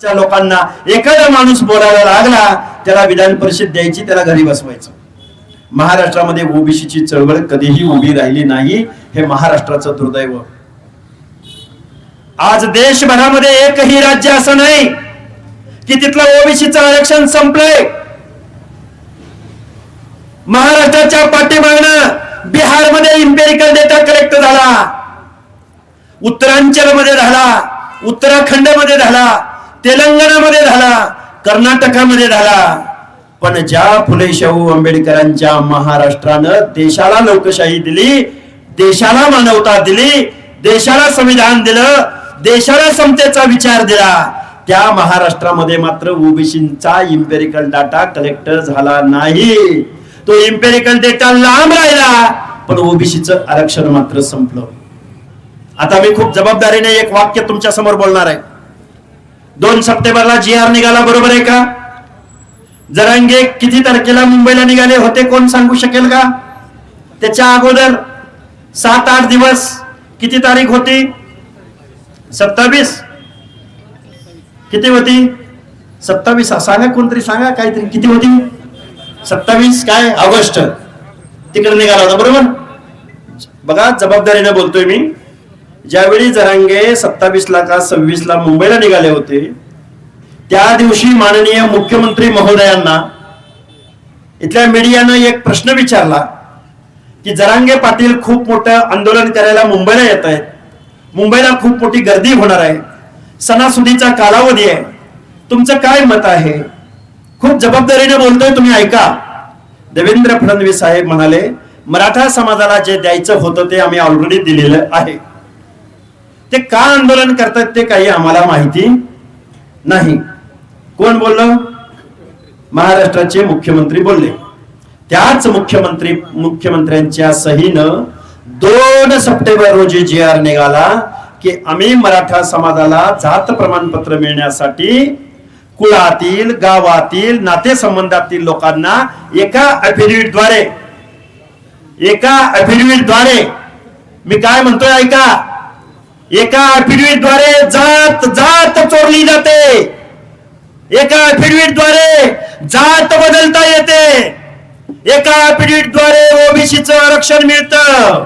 च्या लोकांना एखादा माणूस बोलायला लागला त्याला विधान परिषद द्यायची त्याला घरी बसवायचं. महाराष्ट्रामध्ये ओबीसीची चळवळ कधीही उभी राहिली नाही हे महाराष्ट्राचं दुर्दैव. आज देशभरामध्ये एकही राज्य असं नाही की तिथलं ओबीसीचं आरक्षण संपलंय. महाराष्ट्राच्या पाठीमागनं बिहारमध्ये इम्पेरिकल डेटा कलेक्ट झाला. उत्तरांचलमध्ये झाला उत्तराखंडमध्ये झाला. तेलंगणामध्ये झाला कर्नाटकामध्ये झाला. पण ज्या फुले शाहू आंबेडकरांच्या महाराष्ट्रानं देशाला लोकशाही दिली देशाला मानवता दिली देशाला संविधान दिलं देशाला समतेचा विचार दिला त्या महाराष्ट्रामध्ये मात्र ओबीसीचा इम्पेरिकल डाटा कलेक्टर झाला नाही. तो इम्पेरिकल डेटा लांब राहिला पण ओबीसीचं आरक्षण मात्र संपलं. आता मी खूप जबाबदारीने एक वाक्य तुमच्यासमोर बोलणार आहे. दोन सप्टेंबरला जी आर निघाला बरोबर आहे का? जरांगे किती तारखेला मुंबईला निघाले होते कोण सांगू शकेल का? त्याच्या अगोदर सात आठ दिवस किती तारीख होती? सत्तावीस. किती होती? सत्तावीस. सांगा कोणतरी सांगा काहीतरी. किती होती? सत्तावीस काय? ऑगस्ट. तिकडे निघाला होता बरोबर? बघा जबाबदारीने बोलतोय मी. ज्यावेळी जरांगे सत्तावीस ला का सव्वीस ला मुंबईला निघाले होते त्या दिवशी माननीय मुख्यमंत्री महोदयांना इथल्या मीडियानं एक प्रश्न विचारला की जरांगे पाटील खूप मोठं आंदोलन करायला मुंबईला येत आहेत. मुंबईला खूप मोठी गर्दी होणार आहे. सणासुदीचा कालावधी आहे. तुमचं काय मत आहे? खूप जबाबदारीने बोलतोय तुम्ही ऐका. देवेंद्र फडणवीस साहेब म्हणाले मराठा समाजाला जे द्यायचं होतं ते आम्ही ऑलरेडी दिलेलं आहे. ते का आंदोलन करतात ते काही आम्हाला माहिती नाही. कोण बोललं? महाराष्ट्राचे मुख्यमंत्री बोलले. त्याच मुख्यमंत्री मुख्यमंत्र्यांच्या सहीनं दोन सप्टेंबर रोजी जी आर निघाला की आम्ही मराठा समाजाला जात प्रमाणपत्र मिळण्यासाठी कुळातील गावातील नातेसंबंधातील लोकांना एका affidavit द्वारे एका affidavit द्वारे. मी काय म्हणतोय ऐका. एका affidavit जात जात चोरली जाते. एका affidavit द्वारे जात बदलता येते. एका affidavit ओबीसीच ओबीसीचं आरक्षण मिळतं.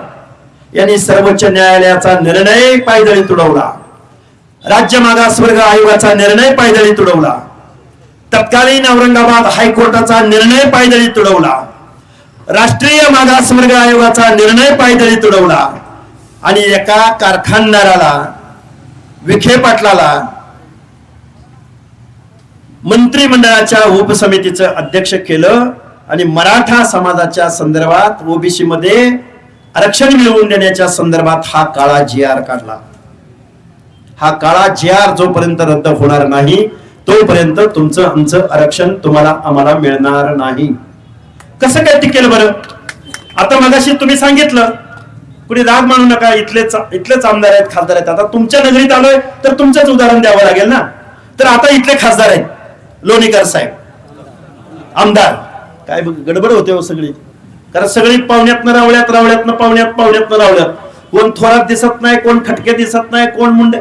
यांनी सर्वोच्च न्यायालयाचा निर्णय पायदळी तुडवला राज्य मागासवर्ग आयोगाचा निर्णय पायदळी तुडवला तत्कालीन औरंगाबाद हायकोर्टाचा निर्णय पायदळी तुडवला राष्ट्रीय मागासवर्ग आयोगाचा निर्णय पायदळी तुडवला आणि एका कारखानदाराला विखे पाटलाला मंत्रिमंडळाच्या उपसमितीचं अध्यक्ष केलं आणि मराठा समाजाच्या संदर्भात ओबीसी मध्ये आरक्षण मिळवून देण्याच्या संदर्भात हा काळा जी आर काढला. हा काळा जी आर जोपर्यंत रद्द होणार नाही तोपर्यंत तुमचं आमचं आरक्षण तुम्हाला आम्हाला मिळणार नाही. कसं काय टिकेल बरं? आता मगाशी तुम्ही सांगितलं कुणी राग मानू नका इथलेच इथलेच आमदार आहेत खासदार आहेत. आता तुमच्या नगरीत आलोय तर तुमचंच उदाहरण द्यावं लागेल ना? तर आता इथले खासदार आहेत लोणीकर साहेब आमदार. काय बघ, गडबड होते हो सगळी. कारण सगळी पाहुण्यातनं रावळ्यात रावळ्यातनं पाहुण्यात पाहुण्यातनं रावळ्यात. कोण थोरात दिसत नाही कोण खटके दिसत नाही कोण मुंडे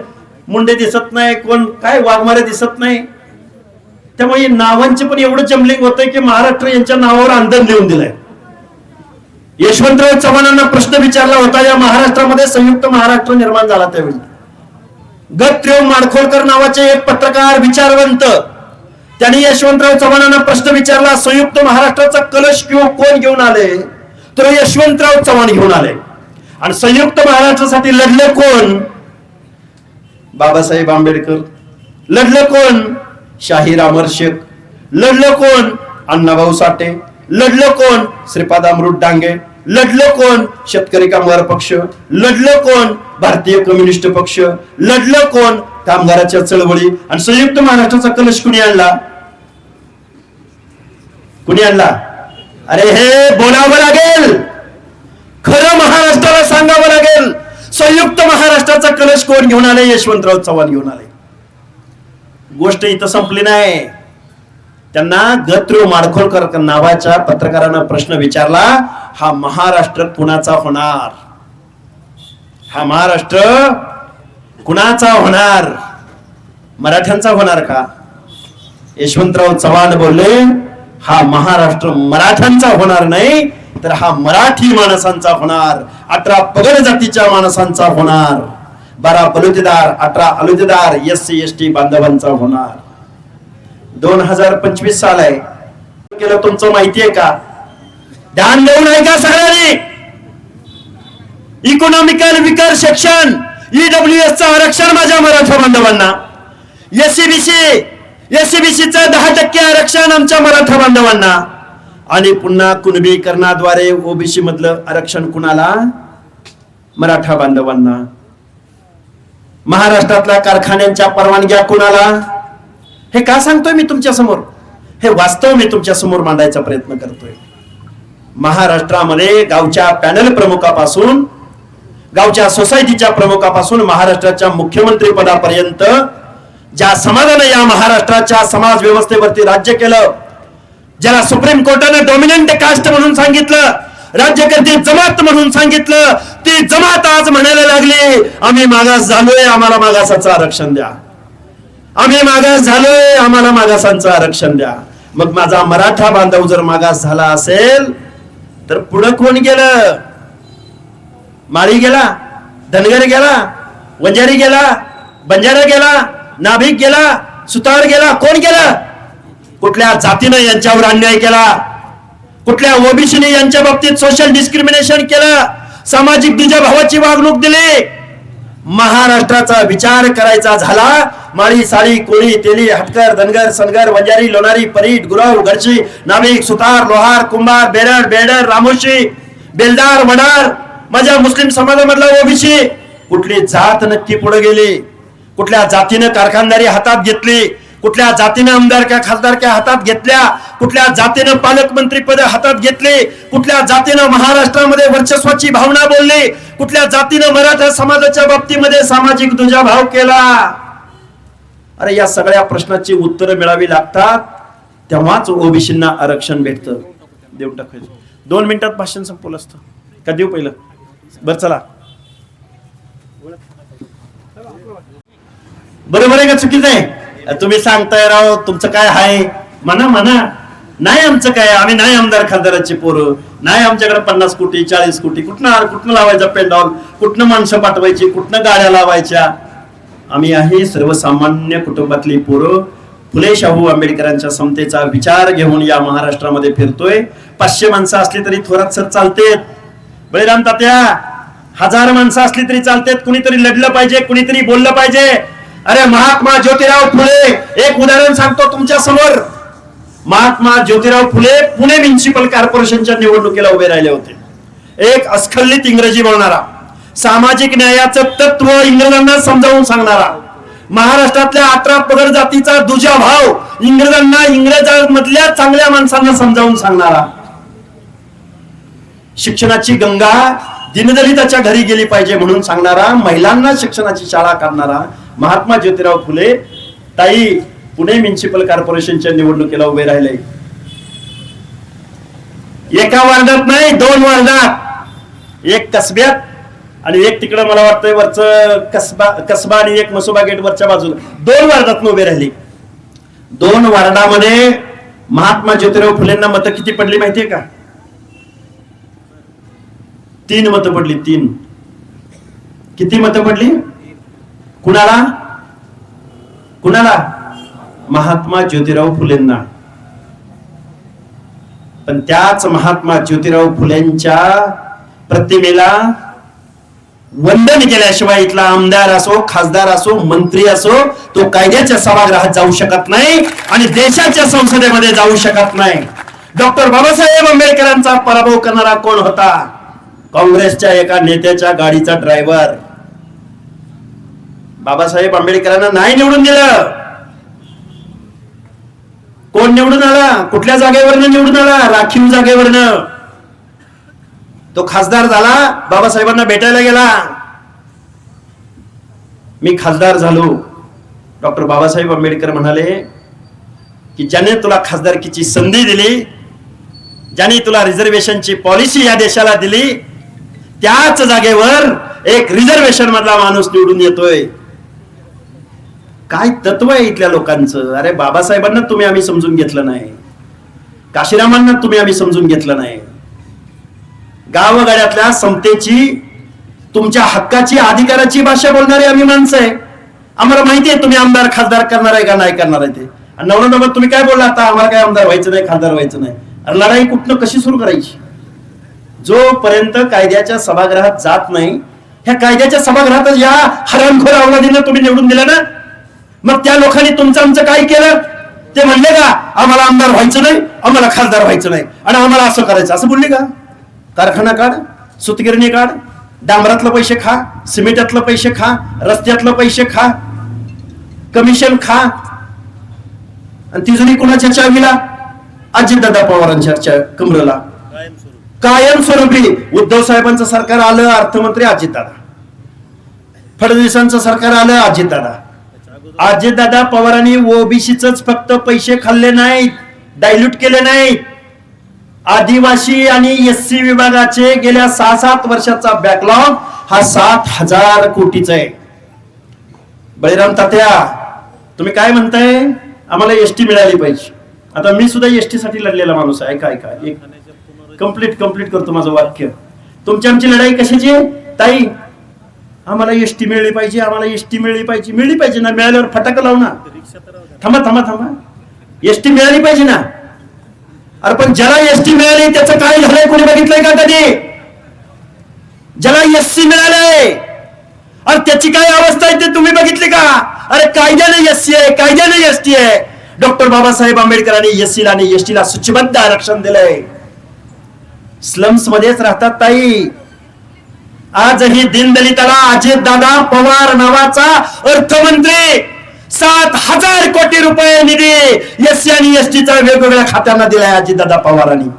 मुंडे दिसत नाही कोण काय वाघमारे दिसत नाही. त्यामुळे नावांचे पण एवढं जमलिंग होतंय की महाराष्ट्र यांच्या नावावर अंधन लिहून दिलंय. यशवंतराव चव्हाणांना प्रश्न विचारला होता या महाराष्ट्रामध्ये संयुक्त महाराष्ट्र निर्माण झाला त्यावेळी. गत्रेव माडखोलकर नावाचे एक पत्रकार विचारवंत त्यांनी यशवंतराव चव्हाणांना प्रश्न विचारला संयुक्त महाराष्ट्राचा कलश किंवा कोण घेऊन आले? तर यशवंतराव चव्हाण घेऊन आले. आणि संयुक्त महाराष्ट्रासाठी लढले कोण? बाबासाहेब आंबेडकर. लढलं कोण? शाहीर अमर शेख. लढलं कोण? अण्णाभाऊ साठे. लढलं कोण? श्रीपाद अमृत डांगे. लढलं कोण? शेतकरी कामगार पक्ष. लढलं कोण? भारतीय कम्युनिस्ट पक्ष. लढलं कोण? कामगाराच्या चळवळी. आणि संयुक्त महाराष्ट्राचा कलश कुणी आणला? कुणी आणला? अरे हे बोलावं लागेल. खरं महाराष्ट्राला सांगावं लागेल. संयुक्त महाराष्ट्राचा कलश कोण घेऊन आले यशवंतराव चव्हाण घेऊन आले गोष्ट इथं संपली नाही. त्यांना गत्रू माडखोलकर नावाच्या पत्रकारानं प्रश्न विचारला हा महाराष्ट्र कुणाचा होणार? हा महाराष्ट्र कुणाचा होणार? मराठ्यांचा होणार का? यशवंतराव चव्हाण बोलले हा महाराष्ट्र मराठ्यांचा होणार नाही तर हा मराठी माणसांचा होणार अठरा पगड जातीच्या माणसांचा होणार बारा बलुतेदार अठरा अलुतेदार एस सी एस टी बांधवांचा होणार. दोन हजार पंचवीस साल आहे. केलं तुमचं माहितीये का? ध्यान देऊन आहे का सगळ्यांनी economical weaker section EW S चं आरक्षण माझ्या मराठा बांधवांना. एससीबीसी एससीबीसीचं दहा टक्के आरक्षण आमच्या मराठा बांधवांना. आणि पुन्हा कुणबीकरणाद्वारे ओबीसी मधलं आरक्षण कुणाला? मराठा बांधवांना. महाराष्ट्रातल्या कारखान्यांच्या परवानग्या कुणाला? हे का सांगतोय मी तुमच्यासमोर हे वास्तव मी तुमच्यासमोर मांडायचा प्रयत्न करतोय. महाराष्ट्रामध्ये गावच्या पॅनल प्रमुखापासून गावच्या सोसायटीच्या प्रमुखापासून महाराष्ट्राच्या मुख्यमंत्री पदापर्यंत ज्या समाजाने या महाराष्ट्राच्या समाज व्यवस्थेवरती राज्य केलं ज्याला सुप्रीम कोर्टाने डॉमिनंट कास्ट म्हणून सांगितलं राज्यकर्ते जमात म्हणून सांगितलं ती जमात आज म्हणायला लागली आम्ही मागास झालोय आम्हाला मागासाचं आरक्षण द्या. आम्ही मागास झालोय आम्हाला मागासांचं आरक्षण द्या. मग माझा मराठा बांधव जर मागास झाला असेल तर पुढं कोण गेलं? माळी गेला धनगर गेला वंजारी गेला बंजारा गेला नाभिक गेला सुतार गेला कोण गेला? कुठल्या जातीनं यांच्यावर अन्याय केला? कुठल्या ओबीसीने यांच्या बाबतीत सोशल डिस्क्रिमिनेशन केलं? सामाजिक दुजाभावाची वागणूक दिली? महाराष्ट्राचा विचार करायचा झाला. माळी साळी कोळी तेली हटकर धनगर सनगर वंजारी लोणारी परीट गुरव गडशी नाभिक सुतार लोहार कुंभार बेरड बेडर रामोशी बेलदार वडार माझ्या मुस्लिम समाजामधला ओबीसी. कुठली जात नक्की पुढे गेली? कुठल्या जातीनं कारखानदारी हातात घेतली? कुठल्या जातीनं आमदारक्या खासदारक्या हातात घेतल्या कुठल्या जातीनं पालकमंत्री पद हातात घेतले कुठल्या जातीनं महाराष्ट्रामध्ये वर्चस्वाची भावना बोलली कुठल्या जातीनं मराठा समाजाच्या बाबतीमध्ये सामाजिक दुजाभाव केला? अरे या सगळ्या प्रश्नाची उत्तरं मिळावी लागतात तेव्हाच ओबीसींना आरक्षण भेटतं. देऊन टाकायचं. दोन मिनिटात भाषण संपवलं असतं. का देऊ पहिलं? बर चला. बरोबर आहे का? चुकीचं आहे? तुम्ही सांगताय राव तुमचं काय आहे? म्हणा म्हणा. नाही आमचं काय आम्ही नाही आमदार खासदाराची पोरं. नाही आमच्याकडे पन्नास कोटी चाळीस कोटी कुठनं कुठनं लावायचा पेंडॉल? कुठनं माणसं पाठवायची? कुठनं गाड्या लावायच्या? आम्ही आहे सर्वसामान्य कुटुंबातली पोरं. फुले शाहू आंबेडकरांच्या समतेचा विचार घेऊन या महाराष्ट्रामध्ये फिरतोय. पाचशे माणसं असली तरी थोरात सर चालतेत. बळीराम तात्या हजार माणसं असली तरी चालतेत. कुणीतरी लढलं पाहिजे कुणीतरी बोललं पाहिजे. अरे महात्मा ज्योतिराव फुले एक उदाहरण सांगतो तुमच्यासमोर. महात्मा ज्योतिराव फुले पुणे म्युन्सिपल कॉर्पोरेशनच्या निवडणुकीला उभे राहिले होते. एक अस्खलित इंग्रजी बोलणारा सामाजिक न्यायाचं तत्व इंग्रजांना समजावून सांगणारा महाराष्ट्रातल्या अठरा पगड जातीचा दुजा भाव इंग्रजांना इंग्रजांमधल्या चांगल्या माणसांना समजावून सांगणारा. शिक्षणाची गंगा दिनदलिताच्या घरी गेली पाहिजे म्हणून सांगणारा महिलांना शिक्षणाची शाळा करणारा महात्मा ज्योतिराव फुले ताई पुणे म्युन्सिपल कॉर्पोरेशनच्या निवडणुकीला उभे राहिले. एका वार्डात नाही दोन वार्डात. एक कसब्यात आणि एक तिकडं मला वाटतंय वरच कसबा कसबा आणि एक मसोबा गेट वरच्या बाजूला. दोन वार्डात उभे राहिले. दोन वार्डामध्ये महात्मा ज्योतिराव फुलेंना मतं किती पडली माहितीये का? तीन मतं पडली तीन. किती मतं पडली? कुणाला? कुणाला? महात्मा ज्योतिराव फुलेंना. पण त्याच महात्मा ज्योतिराव फुलेंच्या प्रतिमेला वंदन केल्याशिवाय इथला आमदार असो खासदार असो मंत्री असो तो कायद्याच्या सभागृहात जाऊ शकत नाही आणि देशाच्या संसदेमध्ये जाऊ शकत नाही. डॉक्टर बाबासाहेब आंबेडकरांचा पराभव करणारा कोण होता? काँग्रेसच्या एका नेत्याच्या गाडीचा ड्रायव्हर. बाबासाहेब आंबेडकरांना नाही निवडून दिलं. कोण निवडून आला? कुठल्या जागेवरनं निवडून आला? राखीव जागेवरनं. तो खासदार झाला बाबासाहेबांना भेटायला गेला. मी खासदार झालो. डॉक्टर बाबासाहेब आंबेडकर म्हणाले की ज्याने तुला खासदारकीची संधी दिली ज्याने तुला रिझर्वेशनची पॉलिसी या देशाला दिली त्याच जागेवर एक रिझर्वेशन मधला माणूस निवडून येतोय. काय तत्व आहे इथल्या लोकांचं? अरे बाबासाहेबांना तुम्ही आम्ही समजून घेतलं नाही. काशीरामांना तुम्ही आम्ही समजून घेतलं नाही. गावगाड्यातल्या समतेची तुमच्या हक्काची अधिकाराची भाषा बोलणारी आम्ही माणसं आहे. आम्हाला माहिती आहे तुम्ही आमदार खासदार करणार आहे का नाही करणार आहे ते. आणि नवरा नंबर तुम्ही काय बोलला आता? आम्हाला काय आमदार व्हायचं नाही खासदार व्हायचं नाही. अरे लढाई कुठनं कशी सुरू करायची? जोपर्यंत कायद्याच्या सभागृहात जात नाही ह्या कायद्याच्या सभागृहात या हरामखोर अवलादीनं तुम्ही निवडून दिलं ना? मग त्या लोकांनी तुमचं आमचं काय केलं? ते म्हणले का आम्हाला आमदार व्हायचं नाही आम्हाला खासदार व्हायचं नाही आणि आम्हाला असं करायचं. असं बोलले का? कारखाना काढ सुतगिरणी काढ डांबरातलं पैसे खा सिमेंटातलं पैसे खा रस्त्यातलं पैसे खा कमिशन खा. आणि ती जुनी कुणाच्या चावीला? अजितदादा पवारांच्या कमरला. कायमस्वरूपी उद्धव साहेबांचं सरकार आलं अर्थमंत्री अजितदादा. फडणवीसांचं सरकार आलं अजितदादा. अजितदादा पवारांनी ओबीसीच फक्त पैसे खाल्ले नाहीत डायल्यूट केले नाहीत. आदिवासी आणि एस सी विभागाचे गेल्या सहा सात वर्षाचा बॅकलॉग हा सात हजार कोटीचा आहे. बळीराम तात्या तुम्ही काय म्हणताय? आम्हाला एसटी मिळाली पाहिजे. आता मी सुद्धा एसटी साठी लढलेला माणूस आहे. काय काय एक कंप्लीट कंप्लीट करतो माझं वाक्य. तुमची आमची लढाई कशाची आहे? ताई आम्हाला एस टी मिळली पाहिजे आम्हाला एस टी मिळली पाहिजे. मिळली पाहिजे ना मिळाल्यावर फटाका लावू ना. थांबा थांबा थांबा. एसटी मिळाली पाहिजे ना. अरे पण ज्याला एसटी मिळाली त्याचं काय झालंय? कोणी बघितलंय का कधी? ज्याला एससी मिळालंय अरे त्याची काय अवस्था आहे ते तुम्ही बघितली का? अरे कायद्याने एससी आहे कायद्याने एसटी आहे. डॉक्टर बाबासाहेब आंबेडकरांनी एससीला आणि एस टी ला सूचीबद्ध आरक्षण दिलंय. स्लम्स मध्येच राहतात ताई. आजही दिनदलिताला अजित दादा पवार नावाचा अर्थमंत्री. सात हजार कोटी रुपये निधी एस आणि एस टीचा वेगवेगळ्या खात्यांना दिलाय अजित दादा पवारांनी.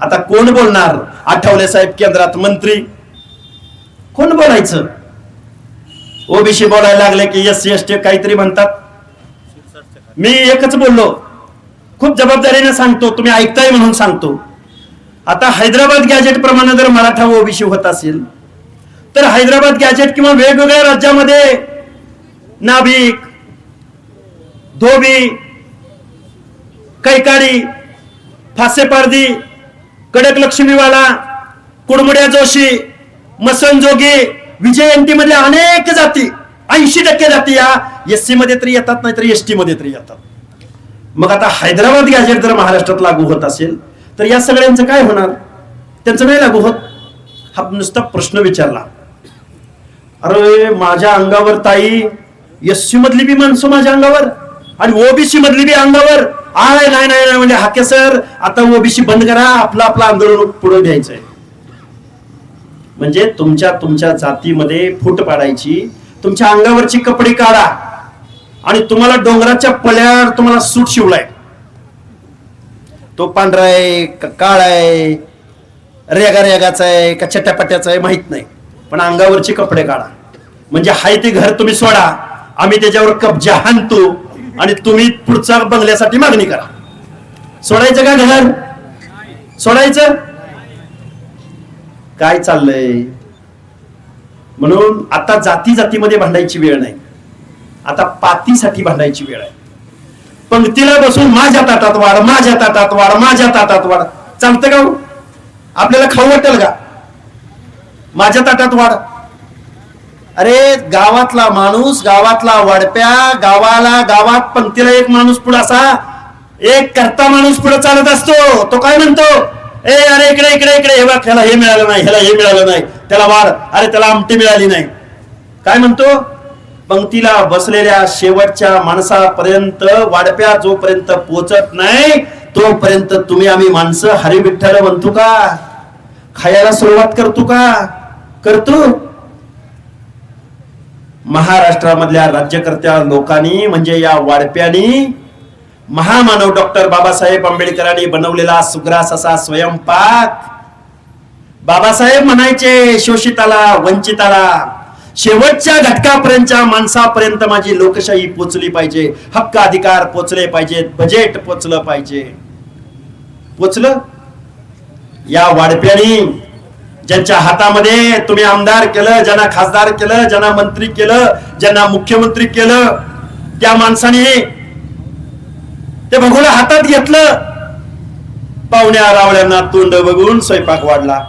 आता कोण बोलणार? आठवले साहेब केंद्रात मंत्री. कोण बोलायचं? ओबीसी बोलायला लागले की एस सी एस टी काहीतरी म्हणतात. मी एकच बोललो. खूप जबाबदारीने सांगतो तुम्ही ऐकताय म्हणून सांगतो. आता हैदराबाद गॅजेट प्रमाणे जर मराठा ओबीसी होत असेल तर हैदराबाद गॅजेट किंवा वेगवेगळ्या राज्यामध्ये नाभिक धोबी कैकाडी फासेपारदी कडक लक्ष्मीवाला कुडमुड्या जोशी मसनजोगी विजयंती मधल्या अनेक जाती ऐंशी टक्के जाती या एस सी मध्ये तरी येतात नाहीतर एस टी मध्ये तरी येतात. मग आता हैदराबाद गॅजेट जर महाराष्ट्रात लागू होत असेल तर या सगळ्यांचं काय होणार? त्यांचं नाही लागू होत. हा नुसता प्रश्न विचारला. अरे माझ्या अंगावर ताई एससी मधली बी माणसं माझ्या अंगावर आणि ओबीसी मधली बी अंगावर. आय नाही नाही नाही म्हणजे हाके सर आता ओबीसी बंद करा आपलं आपलं आंदोलन पुढे घ्यायचंय. म्हणजे तुमच्या तुमच्या जातीमध्ये फूट पाडायची तुमच्या अंगावरची कपडे काढा. आणि तुम्हाला डोंगराच्या पल्यावर तुम्हाला सूट शिवलाय. तो पांढरा आहे का काळा आहे रेगा रेगाचा आहे का चट्यापट्याचा आहे माहीत नाही. पण अंगावरचे कपडे काढा. म्हणजे हाय ते घर तुम्ही सोडा. आम्ही त्याच्यावर कब्जा आणतो आणि तुम्ही पुढचा बंगल्यासाठी मागणी करा. सोडायचं का घर? सोडायचं? काय चाललंय? म्हणून आता जाती जातीमध्ये भांडायची वेळ नाही. आता पातीसाठी भांडायची वेळ आहे. पंक्तीला बसून माझ्या ताटात वाढ माझ्या ताटात वाढ माझ्या ताटात वाढ. चालतं का हो? आपल्याला खाऊ वाटेल का? माझ्या ताटात वाढ. अरे गावातला माणूस गावातला वाढप्या गावाला गावात पंक्तीला एक माणूस पुढे असा. एक करता माणूस पुढे चालत असतो. तो काय म्हणतो? ए अरे इकडे इकडे इकडे. हे बघ ह्याला हे मिळालं नाही ह्याला हे मिळालं नाही. त्याला वाढ. अरे त्याला आमटी मिळाली नाही. काय म्हणतो? पंक्तीला बसलेल्या शेवटच्या माणसापर्यंत वाढप्या जोपर्यंत पोचत नाही तोपर्यंत तुम्ही आम्ही माणसं हरी विठ्ठल म्हणतो का? खायला सुरुवात करतो का? करतो. महाराष्ट्रामधल्या राज्यकर्त्या लोकांनी म्हणजे या वाढप्यानी महामानव डॉक्टर बाबासाहेब आंबेडकरांनी बनवलेला सुग्रास असा स्वयंपाक. बाबासाहेब म्हणायचे शोषिताला वंचिताला शेवटच्या घटकापर्यंतच्या माणसापर्यंत माझी लोकशाही पोचली पाहिजे हक्क अधिकार पोचले पाहिजेत बजेट पोचलं पाहिजे. पोचलं? या वाडप्यानी ज्यांच्या हातामध्ये तुम्ही आमदार केलं ज्यांना खासदार केलं ज्यांना मंत्री केलं ज्यांना मुख्यमंत्री केलं त्या माणसाने ते भगोल हातात घेतलं. पाहुण्या रावळ्यांना तोंड बघून स्वयंपाक वाढला.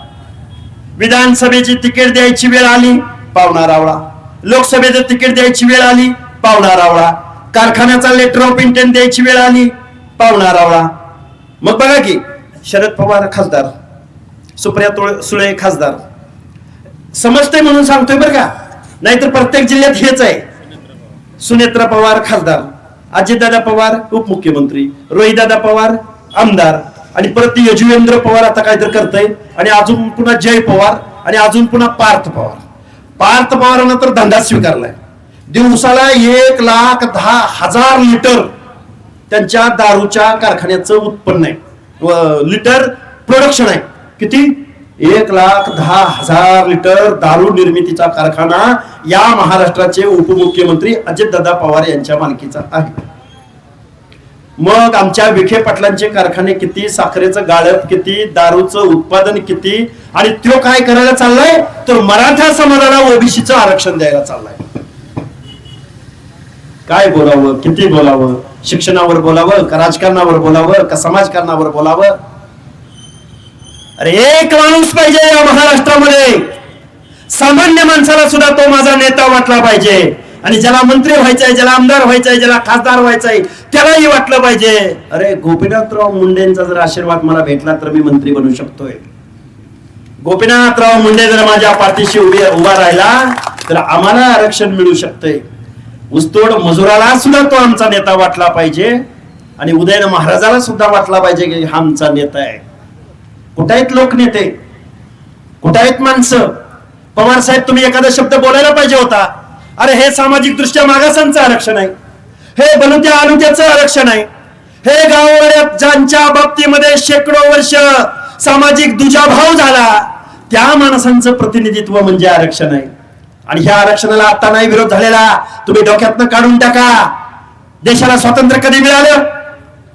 विधानसभेची तिकीट द्यायची वेळ आली पाहुणा रावळा. लोकसभेचं तिकीट द्यायची वेळ आली पाहुणा रावळा. कारखान्याचा लेटर ऑफ इंटेंट द्यायची वेळ आली पाहुणा रावळा. मग बघा की शरद पवार खासदार. सुप्रिया तोळ सुळे खासदार. समजतंय म्हणून सांगतोय बरं का? नाहीतर प्रत्येक जिल्ह्यात हेच आहे. सुनेत्रा पवार खासदार अजितदादा पवार उपमुख्यमंत्री रोहितदादा पवार आमदार आणि परत यजुवेंद्र पवार आता काहीतरी करताय आणि अजून पुन्हा जय पवार आणि अजून पुन्हा पार्थ पवार. पार्थ पवारांना तर धंदा स्वीकारलाय. दिवसाला एक लाख दहा हजार लिटर त्यांच्या दारूच्या कारखान्याचं उत्पन्न आहे. लिटर प्रोडक्शन आहे. किती? एक लाख दहा हजार लिटर दारू निर्मितीचा कारखाना या महाराष्ट्राचे उपमुख्यमंत्री अजितदादा पवार यांच्या मालकीचा आहे. मग आमच्या विखे पाटलांचे कारखाने किती साखरेचं गाळप किती दारूचं उत्पादन किती आणि तो काय करायला चाललाय? तर मराठा समाजाला ओबीसीचं आरक्षण द्यायला चाललाय. काय बोलावं? किती बोलावं? शिक्षणावर बोलावं? का राजकारणावर बोलावं? का समाजकारणावर बोलावं? अरे एक माणूस पाहिजे या महाराष्ट्रामध्ये. सामान्य माणसाला सुद्धा तो माझा नेता वाटला पाहिजे. आणि ज्याला मंत्री व्हायचंय ज्याला आमदार व्हायचंय ज्याला खासदार व्हायचंय त्यालाही वाटलं पाहिजे. अरे गोपीनाथराव मुंडेंचा जर आशीर्वाद मला भेटला तर मी मंत्री बनू शकतोय. गोपीनाथराव मुंडे जर माझ्या पाठीशी उभी उभा राहिला तर आम्हाला आरक्षण मिळू शकतंय. ऊसतोड मजुराला सुद्धा तो आमचा नेता वाटला पाहिजे. आणि उदयन महाराजाला सुद्धा वाटला पाहिजे की हा आमचा नेता आहे. कुठं आहेत लोकनेते कुठं आहेत माणसं पवार साहेब तुम्ही एखादा शब्द बोलायला पाहिजे होता अरे हे सामाजिक दृष्ट्या मागासांचं आरक्षण आहे हे बलुत्या अनुत्याचं आरक्षण आहे हे गाववाड्यात ज्यांच्या बाबतीमध्ये शेकडो वर्ष सामाजिक दुजाभाव झाला त्या माणसांचं प्रतिनिधित्व म्हणजे आरक्षण आहे. आणि ह्या आरक्षणाला आता नाही विरोध झालेला तुम्ही डोक्यातनं काढून टाका. देशाला स्वातंत्र्य कधी मिळालं?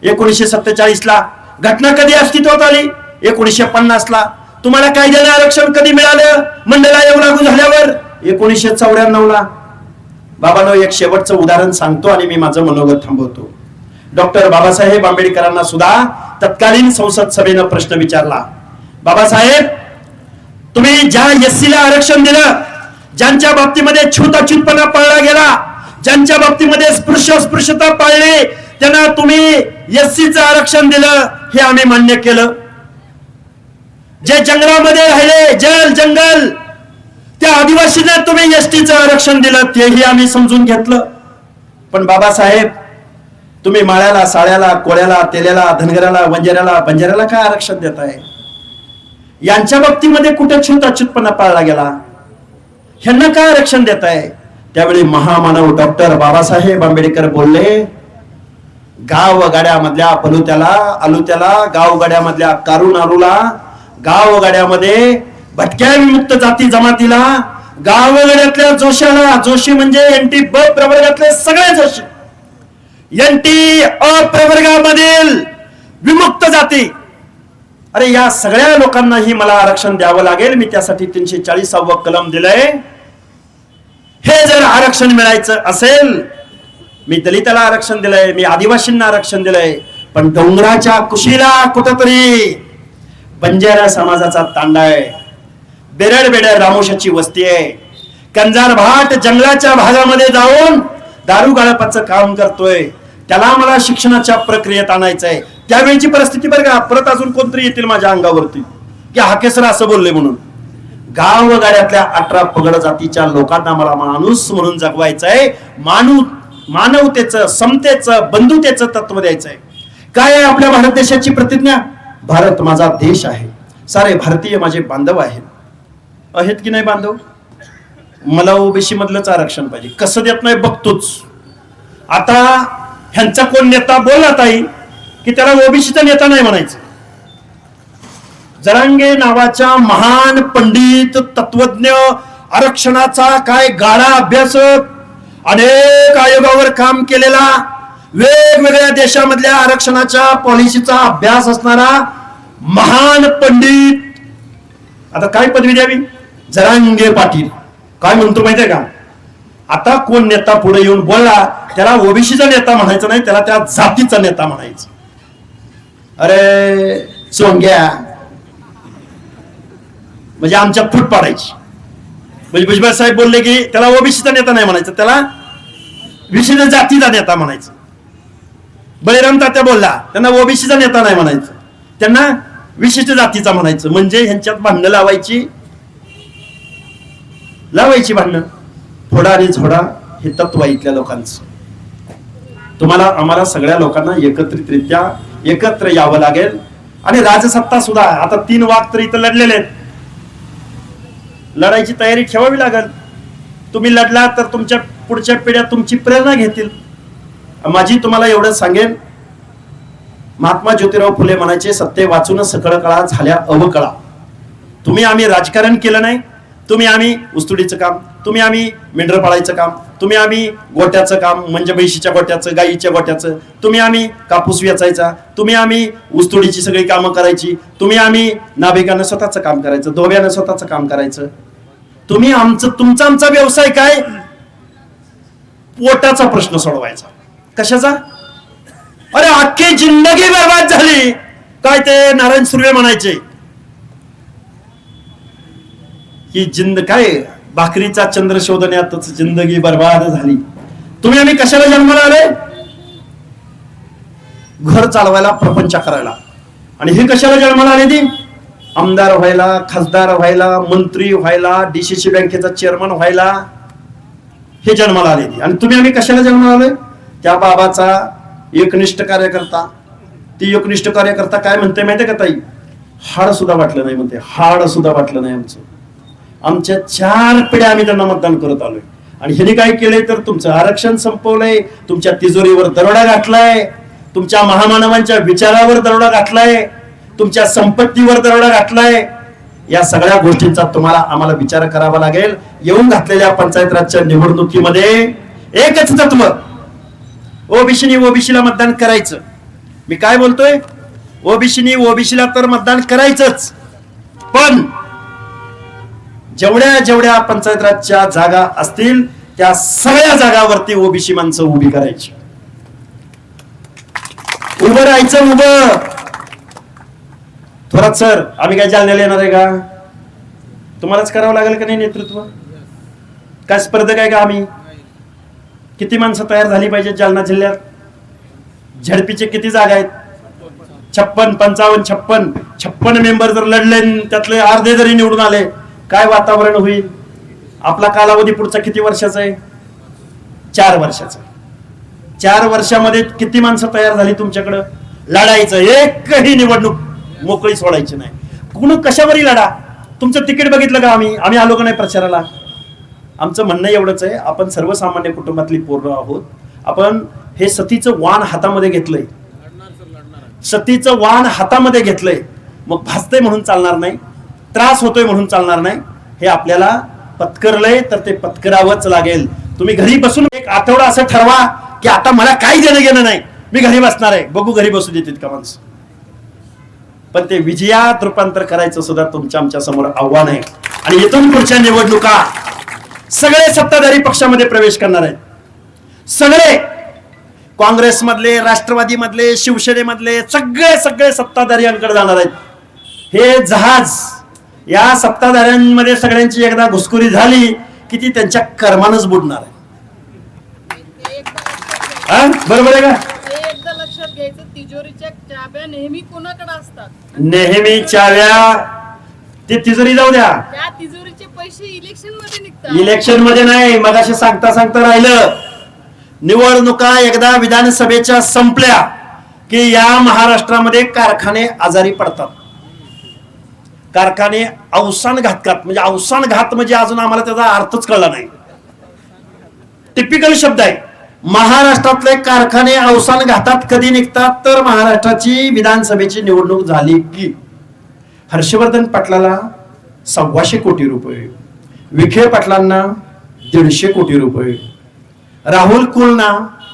एकोणीसशे सत्तेचाळीस ला घटना कधी अस्तित्वात आली? एकोणीसशे पन्नासला. तुम्हाला कायद्याने आरक्षण कधी मिळालं? मंडळा आयोग लागू झाल्यावर. एकोणीसशे चौऱ्याण्णव ला बाबानो एक शेवटचं उदाहरण सांगतो आणि मी माझं मनोगत थांबवतो. डॉक्टर बाबासाहेब आंबेडकरांना सुद्धा तत्कालीन संसद सभेनं प्रश्न विचारला. बाबासाहेब तुम्ही ज्या एससी ला आरक्षण दिलं ज्यांच्या बाबतीमध्ये छूताछूतपणा पाळला गेला ज्यांच्या बाबतीमध्ये स्पृश्य स्पृश्यता पाळली त्यांना तुम्ही एससीचं आरक्षण दिलं हे आम्ही मान्य केलं. जे जंगलामध्ये राहिले जल जंगल त्या आदिवासींना तुम्ही एसटीचं आरक्षण दिलं तेही आम्ही समजून घेतलं. पण बाबासाहेब तुम्ही माळ्याला साळ्याला कोळ्याला तेल्याला धनगराला वंजाऱ्याला बंजाऱ्याला काय आरक्षण देत आहे यांच्या बाबतीमध्ये कुठे छूत अच्युतपणा पाळला गेला? ह्यांना काय आरक्षण देत आहे त्यावेळी महामानव डॉक्टर बाबासाहेब आंबेडकर बोलले गाव गाड्यामधल्या पलुत्याला अलुत्याला गाव गाड्यामधल्या कारून गावगाड्यामध्ये भटक्या विमुक्त जाती जमातीला गावगाड्यातल्या जोशाला जोशी म्हणजे एनटी ब प्रवर्गातले सगळे जोशी. एनटी अ प्रवर्गामधील विमुक्त जाती. अरे या सगळ्या लोकांनाही मला आरक्षण द्यावं लागेल. मी त्यासाठी तीनशे चाळीसावं कलम दिलंय. हे जर आरक्षण मिळायचं असेल मी दलिताला आरक्षण दिलंय मी आदिवासींना आरक्षण दिलंय पण डोंगराच्या कुशीला कुठंतरी बंजारा समाजाचा तांडा आहे. बेरड बेडर रामोशाची वस्ती आहे. कंजार भाट जंगलाच्या भागामध्ये जाऊन दारू गाळपाचं काम करतोय. त्याला मला शिक्षणाच्या प्रक्रियेत आणायचं आहे त्यावेळीची परिस्थिती बरं का परत अजून कोणतरी येतील माझ्या अंगावरती. की हाकेसर असं बोलले म्हणून. गाव गाड्यातल्या अठरा पगड जातीच्या लोकांना मला माणूस म्हणून जगवायचं आहे मानू मानवतेचं समतेचं बंधुतेचं तत्व द्यायचं आहे काय आहे आपल्या भारत देशाची प्रतिज्ञा? भारत माझा देश आहे. सारे भारतीय माझे बांधव आहेत. आहेत की नाही बांधव? मला ओबीसी मधलंच आरक्षण पाहिजे. कसं देत नाही बघतोच. आता ह्यांचा कोण नेता बोलला ताई की त्याला ओबीसीचा नेता नाही म्हणायचं? जरांगे नावाच्या महान पंडित तत्वज्ञ आरक्षणाचा काय गाढा अभ्यासक अनेक आयोगावर काम केलेला वेगवेगळ्या देशामधल्या आरक्षणाच्या पॉलिसीचा अभ्यास असणारा महान पंडित. आता काय पदवी द्यावी? जरांगे पाटील. काय म्हणतो माहितीये का? आता कोण नेता पुढे येऊन बोलला त्याला ओबीसीचा नेता म्हणायचं नाही त्याला त्या जातीचा नेता म्हणायचं. अरे चोंग्या म्हणजे आमच्या फूट पाडायची. म्हणजे भुजबळ साहेब बोलले की त्याला ओबीसीचा नेता नाही म्हणायचं त्याला विशिष्ट जातीचा नेता म्हणायचं. बळीराम तात्या बोलला त्यांना ओबीसीचा नेता नाही म्हणायचं. त्यांना विशिष्ट जातीचा म्हणायचं. म्हणजे ह्यांच्यात भांडणं लावायची लावायची भांडणं. फोडा आणि झोडा हे तत्व इथल्या लोकांचं. तुम्हाला आम्हाला सगळ्या लोकांना एकत्रितरित्या एकत्र यावं लागेल. आणि राजसत्ता सुद्धा आता तीन वाघ तर इथं लढलेले आहेत. लढायची तयारी ठेवावी लागेल. तुम्ही लढला तर तुमच्या पुढच्या पिढ्या तुमची प्रेरणा घेतील. माझी तुम्हाला एवढं सांगेन. महात्मा ज्योतिराव फुले म्हणायचे सत्य वाचून सकळ कळा झाल्या अवकळा तुम्ही आम्ही राजकारण केलं नाही तुम्ही आम्ही उस्तुडीचं काम तुम्ही आम्ही मेंढर पाळायचं काम तुम्ही आम्ही गोट्याचं काम म्हणजे म्हैशीच्या गोट्याचं गाईच्या गोट्याचं तुम्ही आम्ही कापूस वेचायचा तुम्ही आम्ही उस्तुडीची सगळी कामं करायची तुम्ही आम्ही नाभिकानं स्वतःचं काम करायचं धोब्यानं स्वतःचं काम करायचं. तुम्ही आमचं तुमचा आमचा व्यवसाय काय? पोटाचा प्रश्न सोडवायचा. कशाचा? अरे अख्खी जिंदगी बर्बाद झाली. काय ते नारायण सुर्वे म्हणायचे. ही जिंद काय भाकरीचा चंद्र शोधण्यातच जिंदगी बर्बाद झाली. तुम्ही आम्ही कशाला जन्माला आले? घर चालवायला प्रपंच करायला. आणि हे कशाला जन्माला आले ती? आमदार व्हायला खासदार व्हायला मंत्री व्हायला डीसीसी बँकेचा चेअरमन व्हायला हे जन्माला आले ती. आणि तुम्ही आम्ही कशाला जन्माला आलोय त्या बाबाचा एकनिष्ठ कार्यकर्ता ती एकनिष्ठ कार्यकर्ता काय म्हणते माहितीये का ताई? हाड सुद्धा वाटलं नाही म्हणते. हाड सुद्धा वाटलं नाही आमचं. आमच्या चार पिढ्या आम्ही त्यांना मतदान करत आलोय. आणि ह्यांनी काय केलंय तर तुमचं आरक्षण संपवलंय तुमच्या तिजोरीवर दरोडा घातलाय तुमच्या महामानवांच्या विचारावर दरोडा घातलाय तुमच्या संपत्तीवर दरोडा घातलाय. या सगळ्या गोष्टींचा तुम्हाला आम्हाला विचार करावा लागेल. येऊन घातलेल्या पंचायत राजच्या निवडणुकीमध्ये एकच तत्व ओबीसीनी ओबीसीला मतदान करायचं. मी काय बोलतोय? ओबीसीनी ओबीसीला तर मतदान करायचंच. पण जेवढ्या जेवढ्या पंचायत राजच्या जागा असतील त्या सगळ्या जागावरती ओबीसी माणसं उभी करायची. उभं राहायचं उभं. थोरात सर आम्ही काय जालन्याला येणार आहे का? तुम्हालाच करावं लागेल का नाही नेतृत्व? काय स्पर्धक आहे का आम्ही? किती माणसं तयार झाली पाहिजेत जालना जिल्ह्यात? झडपीचे किती जागा आहेत? छप्पन पंचावन्न छप्पन. छप्पन मेंबर जर लढले त्यातले अर्धे जरी निवडून आले काय वातावरण होईल? आपला कालावधी पुढचा किती वर्षाचा आहे? चार वर्षाचा. चार वर्षामध्ये किती माणसं तयार झाली तुमच्याकडं? लढायचं एकही निवडणूक मोकळी सोडायची नाही. कुण कशावरही लढा? तुमचं तिकीट बघितलं का आम्ही? आम्ही आलो का नाही प्रचाराला? आमचं म्हणणं एवढंच आहे आपण सर्वसामान्य कुटुंबातली पोरं आहोत. आपण हे सतीचं वाण हातामध्ये घेतलंय. सतीचं वाण हातामध्ये घेतलंय. मग भासतंय म्हणून चालणार नाही त्रास होतोय म्हणून चालणार नाही हे आपल्याला पत्करलंय तर ते पत्करावंच लागेल. तुम्ही घरी बसून एक आठवडा असं ठरवा की आता मला काही देणं घेणं नाही. मी घरी बसणार आहे. बघू घरी बसू देतील का माणसं. पण ते विजयात रूपांतर करायचं सुद्धा तुमच्या आमच्यासमोर आव्हान आहे. आणि इथून पुढच्या निवडणुका सगळे सत्ताधारी पक्षामध्ये प्रवेश करणार आहेत. सगळे काँग्रेसमधले राष्ट्रवादीमधले शिवसेनेमधले सगळे सगळे सत्ताधाऱ्यांकडे जाणार आहेत. हे जहाज या सत्ताधाऱ्यांमध्ये सगळ्यांची एकदा घुसखोरी झाली की ती त्यांच्या कर्मानच बुडणार आहे? बरोबर आहे का? नेहमी कोणाकडे असतात? नेहमी चाव्या ते तिजोरी जाऊ द्या. पैसे इलेक्शनमध्ये निघतात. इलेक्शनमध्ये नाही मगाशी सांगता सांगता राहिलं. निवडणुका एकदा विधानसभेच्या संपल्या की या महाराष्ट्रामध्ये कारखाने आजारी पडतात. कारखाने अवसान घातकात. म्हणजे अवसान घात म्हणजे अजून आम्हाला त्याचा अर्थच कळला नाही. टिपिकल शब्द आहे. महाराष्ट्रातले कारखाने अवसान घातात कधी निघतात? तर महाराष्ट्राची विधानसभेची निवडणूक झाली की. हर्षवर्धन पाटलाला सव्वाशे कोटी रुपये. विखे पाटलांना दीडशे कोटी रुपये. राहुल कुलना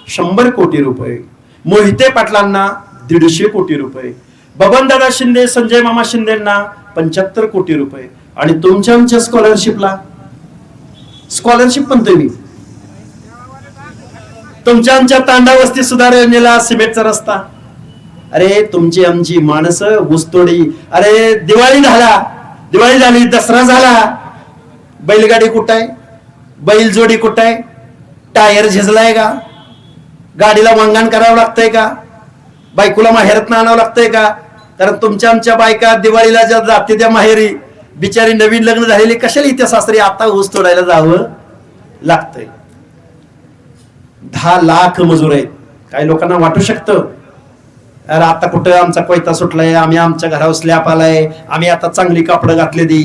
शंभर कोटी रुपये. मोहिते पाटलांना दीडशे कोटी रुपये. बबनदादा शिंदे संजय मामा शिंदेना पंच्याहत्तर कोटी रुपये. आणि तुमच्या आमच्या स्कॉलरशिपला स्कॉलरशिप म्हणतोय मी तुमच्या आमच्या तांडा वस्ती सुधारणेला सिमेंटचा रस्ता. अरे तुमची आमची माणसं ऊसतोडी. अरे दिवाळी झाला. दिवाळी झाली दसरा झाला. बैलगाडी कुठं आहे बैलजोडी कुठं आहे टायर झिजलाय का? गाडीला वांगण करावं लागतंय का? बायकोला माहेरात आणावं लागतंय का? कारण तुमच्या आमच्या बायका दिवाळीला ज्या जाते त्या माहेरी बिचारी नवीन लग्न झालेली कशाला इथे सासरी आता ऊस तोडायला जावं लागतंय? दहा लाख मजूर आहेत. काही लोकांना वाटू शकतं. अरे आता कुठं आमचा कोयता सुटलाय? आम्ही आमच्या घरावर स्लॅप आलाय. आम्ही आता चांगली कापडं घातले दी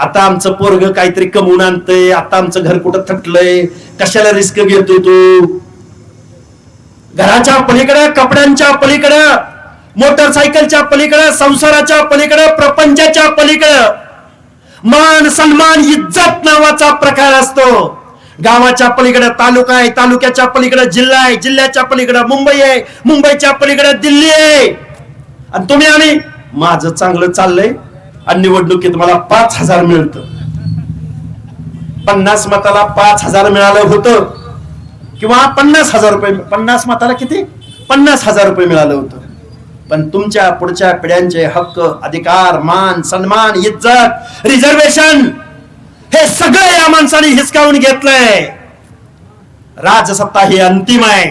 आता आमचं पोरग काहीतरी कमवून आणतंय. आता आमचं घर कुठं थटलंय? कशाला रिस्क घेतोय तू? घराच्या पलीकडं कपड्यांच्या पलीकडं मोटरसायकलच्या पलीकडं संसाराच्या पलीकडं प्रपंचाच्या पलीकडं. मान सन्मान इज्जत नावाचा प्रकार असतो. गावाच्या पलीकडे तालुका आहे तालुक्याच्या पलीकडे जिल्हा आहे जिल्ह्याच्या पलीकडे मुंबई आहे मुंबईच्या पलीकडे दिल्ली आहे. आणि तुम्ही आम्ही माझं चांगलं चाललंय आणि निवडणुकीत मला पाच हजार मिळत. पन्नास मताला पाच हजार मिळालं होतं किंवा पन्नास हजार रुपये पन्नास मताला किती? पन्नास हजार रुपये मिळालं होतं. पण तुमच्या पुढच्या पिढ्यांचे हक्क अधिकार मान सन्मान इज्जत रिझर्वेशन हे सगळं या माणसाने हिसकावून घेतलंय. राजसत्ता ही अंतिम आहे.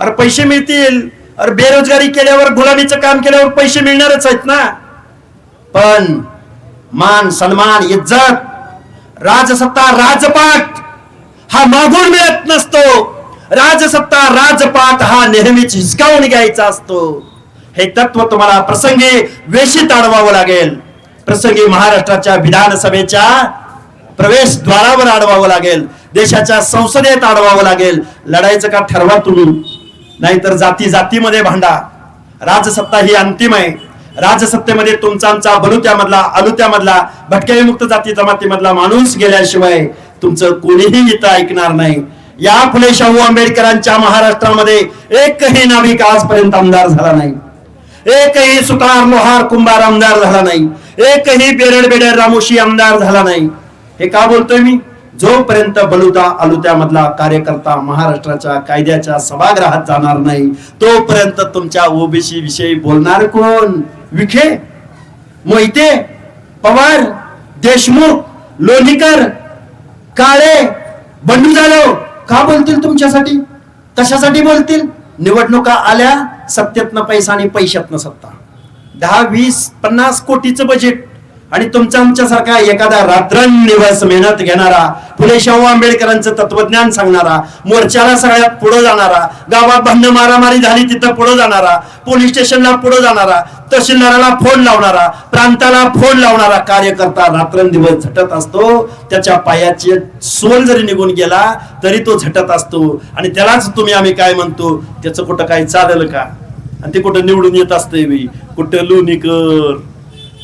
अरे पैसे मिळतील. अरे बेरोजगारी केल्यावर गुलामीचं काम केल्यावर पैसे मिळणारच आहेत ना. पण मान सन्मान इज्जत राजसत्ता राजपाट हा मागून मिळत नसतो. राजसत्ता राजपाट हा नेहमीच हिसकावून घ्यायचा असतो. हे तत्व तुम्हाला प्रसंगी वेशीत आणवावं लागेल. प्रसंगी महाराष्ट्राच्या विधानसभेच्या प्रवेशद्वारावर अडवावं लागेल. देशाच्या संसदेत अडवावं लागेल. लढायचं का ठरवा तुम्ही? नाहीतर जाती जातीमध्ये भांडा. राजसत्ता ही अंतिम आहे. राजसत्तेमध्ये तुमचा आमचा बलुत्यामधला अलुत्यामधला भटक्या मुक्त जाती जमातीमधला माणूस गेल्याशिवाय तुमचं कोणीही गीत ऐकणार नाही. या फुले शाहू आंबेडकरांच्या महाराष्ट्रामध्ये एकही नाभिक आजपर्यंत आमदार झाला नाही. एकही सुतार लोहार कुंभार आमदार झाला नाही. एकही बेरड बेडर रामोशी आमदार झाला नाही. हे का बोलतोय मी? जोपर्यंत बलुता अलुत्यामधला कार्यकर्ता महाराष्ट्राच्या कायद्याच्या सभागृहात जाणार नाही तोपर्यंत तुमच्या ओबीसी विषयी बोलणार कोण? विखे? मोहिते? पवार? देशमुख? लोणीकर? काळे? बंडू जाधव? का बोलतील तुमच्यासाठी? कशासाठी बोलतील? निवडणुका आल्या सत्तेतनं पैसा आणि पैशातनं सत्ता. दहा वीस पन्नास कोटीचं बजेट आणि तुमचा आमच्यासारखा एखादा रात्रंदिवस मेहनत घेणारा फुले शाहू आंबेडकरांचं तत्वज्ञान सांगणारा मोर्चाला सगळ्यात पुढे जाणारा गावात भांडण मारामारी झाली तिथं पुढे जाणारा पोलीस स्टेशनला पुढे जाणारा तहसीलदाराला फोन लावणारा प्रांताला फोन लावणारा कार्यकर्ता रात्रंदिवस झटत असतो. त्याच्या पायाची सोल जरी निघून गेला तरी तो झटत असतो. आणि त्यालाच तुम्ही आम्ही काय म्हणतो त्याचं कुठं काही चालेल का? आणि ते कुठं निवडून येत असतंय बी कुठं लोणीकर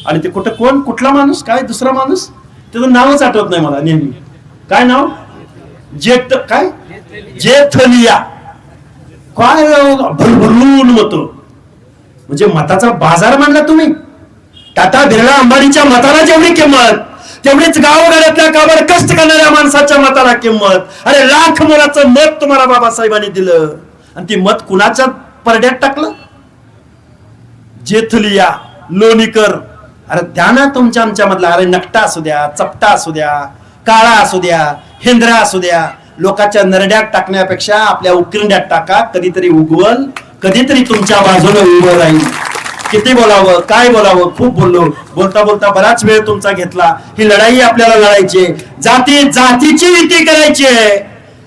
आणि ते कुठं कोण? कुठला माणूस? काय? दुसरा माणूस? त्याचं नावच आठवत नाही मला नेहमी. काय नाव? जेठ काय? जेथलिया काय हो? भरभरून मत. म्हणजे मताचा बाजार मांडला तुम्ही. टाटा बिर्ला अंबानीच्या मताला जेवढी किंमत तेवढीच गावगाड्यातल्या काबाड कष्ट करणाऱ्या माणसाच्या मताला किंमत. अरे लाख मोलाचं मत तुम्हाला बाबासाहेबांनी दिलं. आणि ती मत कुणाच्या परड्यात टाकलं? जेथलिया लोणीकर. अरे द्या तुमच्या आमच्यामधला. अरे नकटा असू द्या चपटा असू द्या काळा असू द्या हेंद्रा असू द्या. लोकांच्या नरड्यात टाकण्यापेक्षा आपल्या उकिरड्यात टाका कधीतरी उगवल कधीतरी तुमच्या बाजूने उभं राहील. किती बोलावं काय बोलावं? खूप बोललो. बोलता बोलता बराच वेळ तुमचा घेतला. ही लढाई आपल्याला लढायची जाती जातीची युती करायची आहे.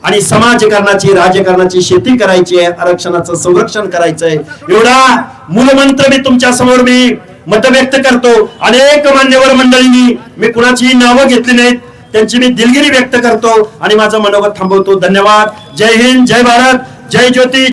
आणि समाजकारणाची राजकारणाची शेती करायची आहे आरक्षणाचं संरक्षण करायचंय. एवढा मूलमंत्र मी तुमच्यासमोर मी मत व्यक्त करतो. अनेक मान्यवर मंडळींनी मी कुणाची नावं घेतली नाहीत त्यांची मी दिलगिरी व्यक्त करतो आणि माझं मनोगत थांबवतो. धन्यवाद. जय हिंद जय भारत जय ज्योती.